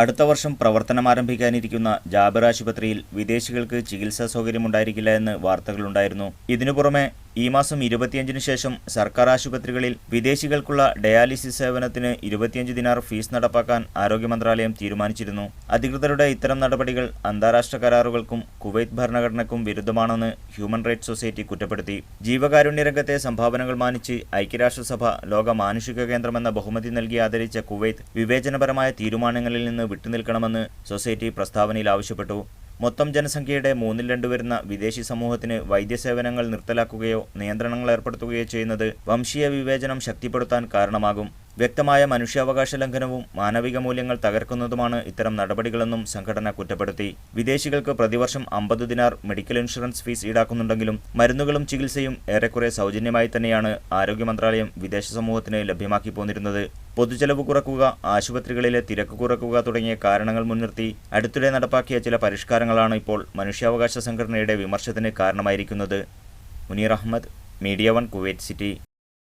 അടുത്ത വർഷം പ്രവർത്തനം ആരംഭിക്കാനിരിക്കുന്ന ജാബിർ ആശുപത്രിയിൽ വിദേശികൾക്ക് ചികിത്സാ സൗകര്യമുണ്ടായിരിക്കില്ല എന്ന് വാർത്തകളുണ്ടായിരുന്നു. ഇതിനു പുറമെ ഈ മാസം ഇരുപത്തിയഞ്ചിന് ശേഷം സർക്കാർ ആശുപത്രികളിൽ വിദേശികൾക്കുള്ള ഡയാലിസിസ് സേവനത്തിന് ഇരുപത്തിയഞ്ച് ദിനാർ ഫീസ് നടപ്പാക്കാൻ ആരോഗ്യ മന്ത്രാലയം തീരുമാനിച്ചിരുന്നു. അധികൃതരുടെ ഇത്തരം നടപടികൾ അന്താരാഷ്ട്ര കരാറുകൾക്കും കുവൈത്ത് ഭരണഘടനയ്ക്കും വിരുദ്ധമാണെന്ന് ഹ്യൂമൻ റൈറ്റ്സ് സൊസൈറ്റി കുറ്റപ്പെടുത്തി. ജീവകാരുണ്യ രംഗത്തെ സംഭാവനകൾ മാനിച്ച് ഐക്യരാഷ്ട്രസഭ ലോക മാനുഷിക കേന്ദ്രമെന്ന ബഹുമതി നൽകി ആദരിച്ച കുവൈത്ത് വിവേചനപരമായ തീരുമാനങ്ങളിൽ നിന്ന് വിട്ടുനിൽക്കണമെന്ന് സൊസൈറ്റി പ്രസ്താവനയിൽ ആവശ്യപ്പെട്ടു. മൊത്തം ജനസംഖ്യയുടെ മൂന്നിൽ രണ്ട് വരുന്ന വിദേശി സമൂഹത്തിന് വൈദ്യസേവനങ്ങൾ നിർത്തലാക്കുകയോ നിയന്ത്രണങ്ങൾ ഏർപ്പെടുത്തുകയോ ചെയ്യുന്നത് വംശീയ വിവേചനം ശക്തിപ്പെടുത്താൻ കാരണമാകും. വ്യക്തമായ മനുഷ്യാവകാശ ലംഘനവും മാനവിക മൂല്യങ്ങൾ തകർക്കുന്നതുമാണ് ഇത്തരം നടപടികളെന്നും സംഘടന കുറ്റപ്പെടുത്തി. വിദേശികൾക്ക് പ്രതിവർഷം അമ്പത് ദിനാർ മെഡിക്കൽ ഇൻഷുറൻസ് ഫീസ് ഈടാക്കുന്നുണ്ടെങ്കിലും മരുന്നുകളും ചികിത്സയും ഏറെക്കുറെ സൗജന്യമായി തന്നെയാണ് ആരോഗ്യ മന്ത്രാലയം വിദേശ സമൂഹത്തിന് ലഭ്യമാക്കി പോന്നിരുന്നത്. പൊതുചെലവ് കുറക്കുക ആശുപത്രികളിലെ തിരക്ക് കുറക്കുക തുടങ്ങിയ കാരണങ്ങൾ മുൻനിർത്തി അടുത്തിടെ നടപ്പാക്കിയ ചില പരിഷ്കാരങ്ങളാണ് ഇപ്പോൾ മനുഷ്യാവകാശ സംഘടനയുടെ വിമർശത്തിന് കാരണമായിരിക്കുന്നത്. Muneer Ahmed media one Kuwait city.